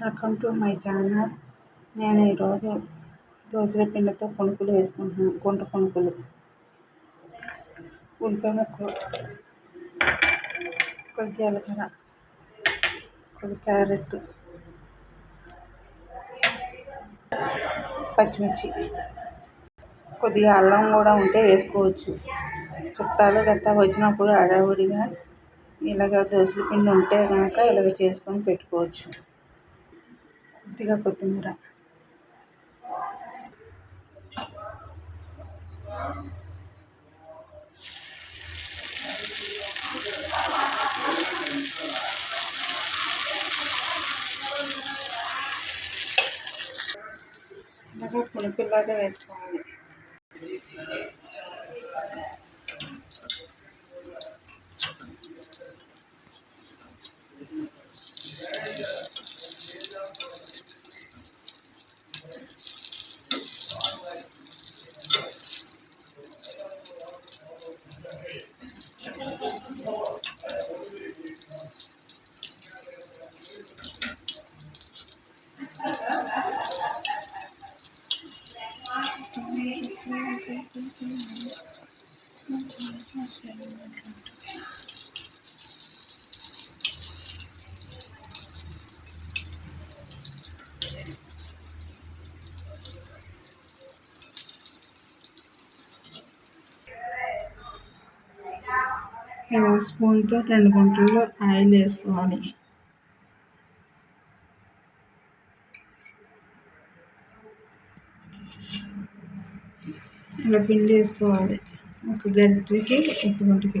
Welcome to my channel నేను ఈరోజు దోసల పిండితో పునుకులు వేసుకుంటున్నాను గుంట పునుకులు. ఉల్లిపాయ ముక్క కొద్ది జీలకర్ర కొద్ది క్యారెట్ పచ్చిమిర్చి. కొద్దిగా అల్లం కూడా ఉంటే వేసుకోవచ్చు. చుట్టాలు గట్టా వచ్చినప్పుడు హడావుడిగా ఇలాగ దోసల పిండి ఉంటే కనుక ఇలాగ చేసుకొని పెట్టుకోవచ్చు. కొద్దిగా కొత్తిమీర. ఇలాగ పులుపులాగా వేసుకోవాలి. స్పూన్తో రెండు గుంటల్లో ఆయిల్ వేసుకోవాలి. ఇలా పిండి వేసుకోవాలి ఒక గంటకి ఒక గుంటకి.